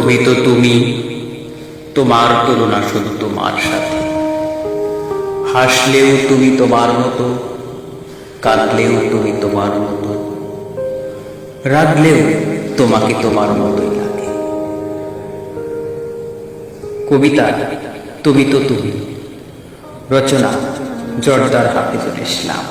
তুমি তো তুমি। তোমার তুলনা শুধু তোমার সাথে। হাসলেও তুমি তোমার মতো, কাঁদলেও তুমি তোমার মতো, রাগলেও তোমাকে তোমার মতোই লাগে। কবিতা, তুমি তো তুমি। রচনা, জর্দার হাফিজুল ইসলাম।